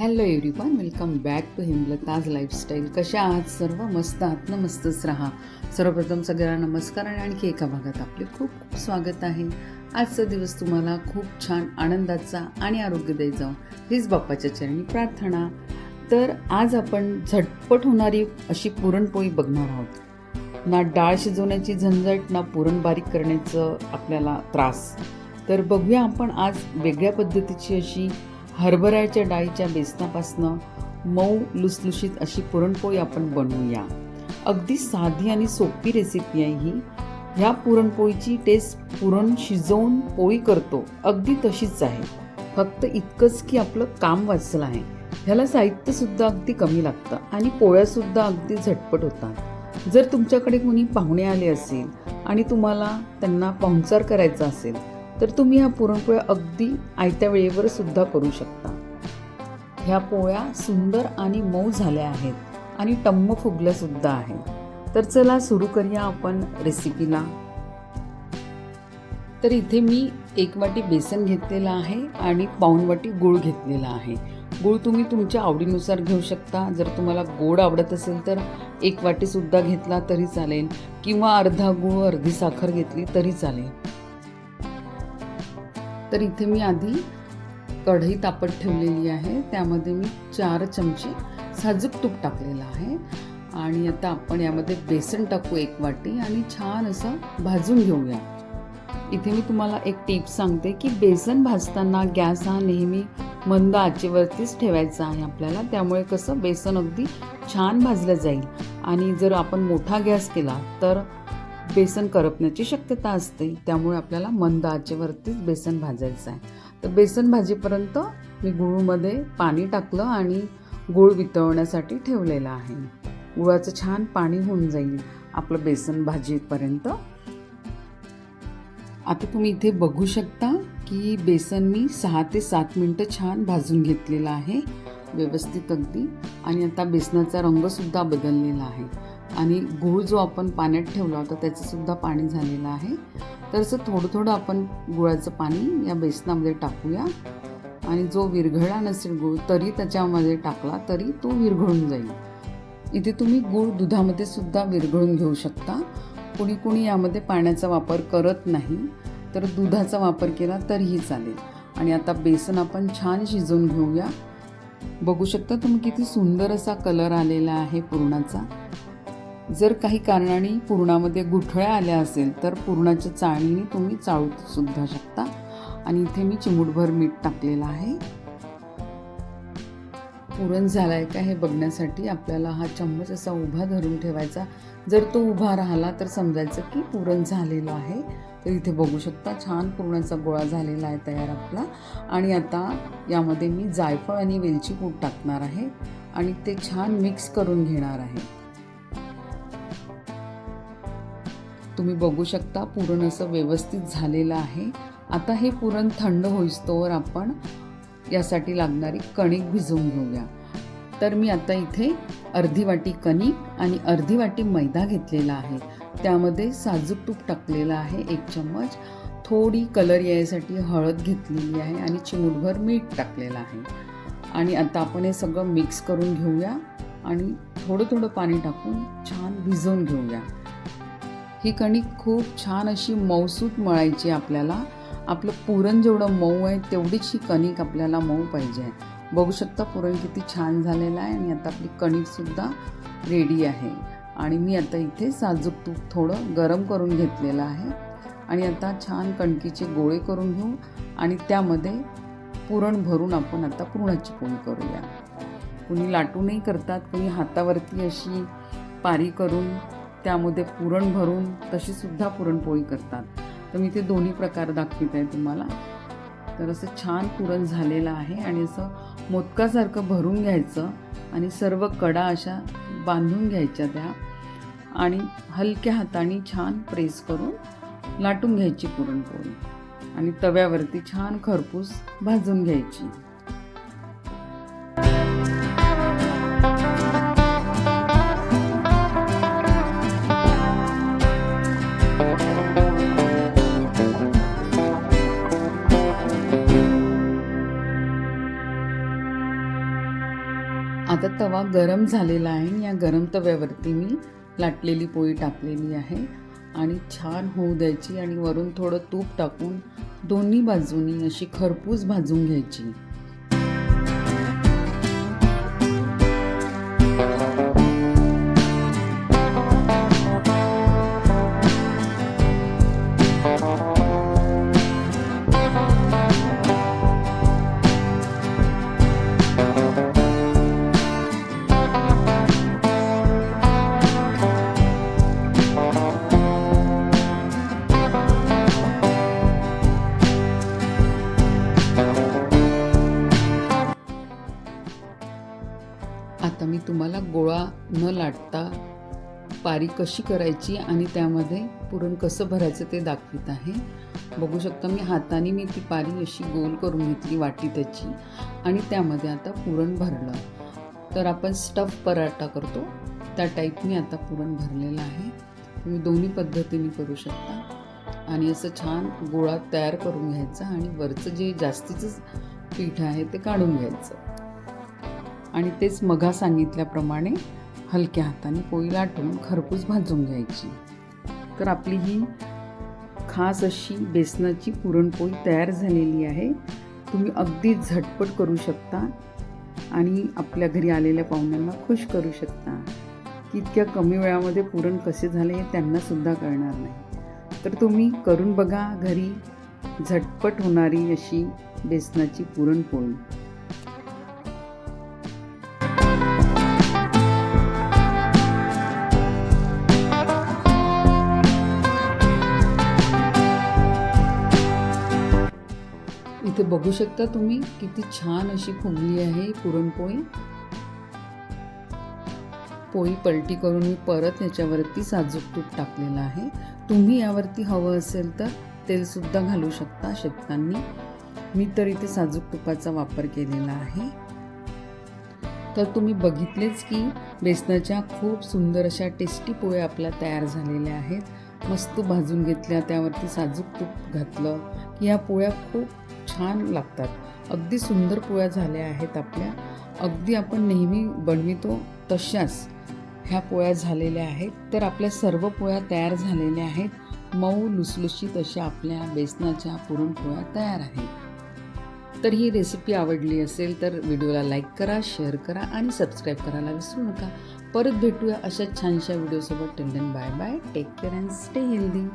Hello everyone welcome back to Himlata's lifestyle कशा आहात सर्व? मस्त आहात? मस्तच राहा. सर्वप्रथम सगळ्यांना नमस्कार आणि आणखी एका भागात आपले खूप खूप स्वागत आहे. आजचा दिवस तुम्हाला खूप छान आनंदाचा आणि आरोग्यदायी जाऊ हीच बाप्पाच्या चरणी प्रार्थना. तर आज आपण झटपट होणारी अशी पुरणपोळी बघणार आहोत. ना डाळ शिजवण्याची झंझट ना पुरण बारीक करण्याचं आपल्याला त्रास. तर बघूया आपण आज वेगळ्या पद्धतीची अशी हरभऱ्याच्या डाळीच्या बेसनापासनं मऊ लुसलुशीत अशी पुरणपोळी आपण बनवूया. अगदी साधी आणि सोपी रेसिपी आहे ही. ह्या पुरणपोळीची टेस्ट पुरण शिजवून पोळी करतो. अगदी तशीच आहे. फक्त इतकंच की आपलं काम वाचलं आहे. ह्याला साहित्यसुद्धा अगदी कमी लागतं आणि पोळ्यासुद्धा अगदी झटपट होतात. जर तुमच्याकडे कोणी पाहुणे आले असेल आणि तुम्हाला त्यांना पाहुणचार करायचा असेल तर तुम्ही ह्या पुरणपोळ्या अगदी आयत्या वेळेवर सुद्धा करू शकता. ह्या पोळ्या सुंदर आणि मऊ झाल्या आहेत आणि टम्म फुगल्यासुद्धा आहेत. तर चला सुरू करूया आपण रेसिपीला तर इथे मी एक वाटी बेसन घेतलेलं आहे आणि पाऊण वाटी गूळ घेतलेला आहे. गूळ तुम्ही तुमच्या आवडीनुसार घेऊ शकता. जर तुम्हाला गोड आवडत असेल तर एक वाटीसुद्धा घेतला तरी चालेल किंवा अर्धा गूळ अर्धी साखर घेतली तरी चालेल. तर इथे मी आधी कढई तापत ठेवलेली आहे. त्यामध्ये मी चार चमचे साजूक तूप टाकलेलं आहे. आणि आता आपण यामध्ये बेसन टाकू एक वाटी आणि छान असं भाजून घेऊया. इथे मी तुम्हाला एक टिप सांगते की बेसन भाजताना गॅस हा नेहमी मंद आचेवरतीच ठेवायचा आहे आपल्याला. त्यामुळे कसं बेसन अगदी छान भाजलं जाईल. आणि जर आपण मोठा गॅस केला तर बेसन करपण्याची शक्यता असते. त्यामुळे आपल्याला मंद आचेवरतीच बेसन भाजायचं आहे. तर बेसन भाजीपर्यंत मी गुळमध्ये पाणी टाकलं आणि गुळ वितळवण्यासाठी ठेवलेलं आहे. गुळाचं छान पाणी होऊन जाईल आपलं बेसन भाजीपर्यंत. आता तुम्ही इथे बघू शकता की बेसन मी सहा ते सात मिनटं छान भाजून घेतलेलं आहे. व्यवस्थित अगदी. आणि आता बेसनाचा रंगसुद्धा बदललेला आहे. आणि गूळ जो आपण पाण्यात ठेवला होता त्याचंसुद्धा पाणी झालेलं आहे. तर असं थोडं थोडं आपण गुळाचं पाणी या बेसनामध्ये टाकूया. आणि जो विरघळला नसेल गूळ तरी त्याच्यामध्ये टाकला तरी तो विरघळून जाईल. इथे तुम्ही गूळ दुधामध्ये सुद्धा विरघळून घेऊ शकता. कुणी कुणी यामध्ये पाण्याचा वापर करत नाही. तर दुधाचा वापर केला तरीही चालेल. आणि आता बेसन आपण छान शिजवून घेऊया. बघू शकता तुम्ही किती सुंदर असा कलर आलेला आहे पुरणाचा. जर काही कारणाने पुरणामध्ये गुठळ्या आल्या असेल तर पुरणाच्या चाळणीने तुम्ही चाळू सुद्धा शकता. आणि इथे मी चिमूटभर मीठ टाकलेलं आहे. पुरण झाला आहे का हे बघण्यासाठी आपल्याला हा चम्मच असा उभा धरून ठेवायचा. जर तो उभा राहिला तर समजायचं की पुरण झालेलं आहे. तर इथे बघू शकता छान पुरणाचा गोळा झालेला आहे तयार आपला. आणि आता यामध्ये मी जायफळ आणि वेलची पूड टाकणार आहे. आणि ते छान मिक्स करून घेणार आहे. तुम्ही बघू शकता पुरण असं व्यवस्थित झालेलं आहे. आता हे पुरण थंड होईस्तोवर आपण यासाठी लागणारी कणिक भिजवून घेऊया. तर मी आता इथे अर्धी वाटी कणिक आणि अर्धी वाटी मैदा घेतलेला आहे. त्यामध्ये साजूक तूप टाकलेलं आहे एक चम्मच. थोडी कलर यायसाठी हळद घेतलेली आहे आणि चिमूटभर मीठ टाकलेलं आहे. आणि आता आपण हे सगळं मिक्स करून घेऊया आणि थोडं थोडं पाणी टाकून छान भिजवून घेऊया. ही कणिक खूप छान अशी मऊसूत मळायची आपल्याला. आपलं पुरण जेवढं मऊ आहे तेवढीच ही कणिक आपल्याला मऊ पाहिजे आहे. बघू शकता पुरण किती छान झालेलं आहे आणि आता आपली कणिकसुद्धा रेडी आहे. आणि मी आता इथे साजूक तूप थोडं गरम करून घेतलेलं आहे. आणि आता छान कणकीचे गोळे करून घेऊ आणि त्यामध्ये पुरण भरून आपण आता पुरणाची पोळी करूया. कुणी लाटूनही करतात कुणी हातावरती अशी पारी करून त्यामध्ये पुरण भरून तशीसुद्धा पुरणपोळी करतात. तर मी ते दोन्ही प्रकार दाखवित आहे तुम्हाला. तर असं छान पुरण झालेलं आहे आणि असं मोदकासारखं भरून घ्यायचं आणि सर्व कडा अशा बांधून घ्यायच्या त्या आणि हलक्या हाताने छान प्रेस करून लाटून घ्यायची पुरणपोळी. आणि तव्यावरती छान खरपूस भाजून घ्यायची. आता तवा गरम झालेला आहे. या गरम तव्यावरती मी लाटलेली पोळी टाकलेली आहे. आणि छान होऊ द्यायची आणि वरून थोडं तूप टाकून दोन्ही बाजूनी अशी खरपूस भाजून घ्यायची. आता मी तुम्हाला गोळा न लाटता पारी कशी करायची आणि त्यामध्ये पुरण कसं भरायचं ते दाखवित आहे. बघू शकता मी हाताने मी ती पारी अशी गोल करून घेतली वाटी त्याची आणि त्यामध्ये आता पुरण भरलं. तर आपण स्टफ पराठा करतो. त्या टाईप मी आता पुरण भरलेलं आहे. तुम्ही दोन्ही पद्धतीने करू शकता. आणि असं छान गोळा तयार करून घ्यायचा आणि वरचं जे जास्तीचं पीठ आहे ते काढून घ्यायचं. आणि तेच मघा सांगितल्याप्रमाणे हलक्या हाताने पोळी लाटून खरपूस भाजून घ्यायची. तर आपली ही खास अशी बेसनाची पुरणपोळी तयार झालेली आहे. तुम्ही अगदी झटपट करू शकता आणि आपल्या घरी आलेल्या पाहुण्यांना खुश करू शकता. की इतक्या कमी वेळामध्ये पुरण कसे झाले हे त्यांनासुद्धा कळणार नाही. तर तुम्ही करून बघा घरी झटपट होणारी अशी बेसनाची पुरणपोळी. बघू शकता तुम्ही किती छान अशी फुगली आहे पुरणपोळी. पोळी पलटी करून मी परत याच्यावरती साजूक तूप टाकलेलं आहे. तुम्ही यावरती हवं असेल तर तेलसुद्धा घालू शकता शेतकऱ्यांनी. मी तर इथे साजूक तुपाचा वापर केलेला आहे. तर तुम्ही बघितलेच की बेसनाच्या खूप सुंदर अशा टेस्टी पोळ्या आपल्या तयार झालेल्या आहेत. मस्त भाजून घेतल्या त्यावरती साजूक तूप घातलं की ह्या पोळ्या खूप छान लागतात. अगदी सुंदर पोळ्या झाल्या आहेत आपल्या. अगदी आपण नेहमी बनवितो तशाच ह्या पोळ्या झालेल्या आहेत. तर आपल्या सर्व पोळ्या तयार झालेल्या आहेत. मऊ लुसलुशीत अशा आपल्या बेसनाच्या पुरणपोळ्या तयार आहेत. तर ही रेसिपी आवडली असेल तर व्हिडिओला लाईक करा शेअर करा आणि सबस्क्राईब करायला विसरू नका. परत भेटूया अशा छानशा व्हिडिओसोबत टेंडन bye bye take care and stay healthy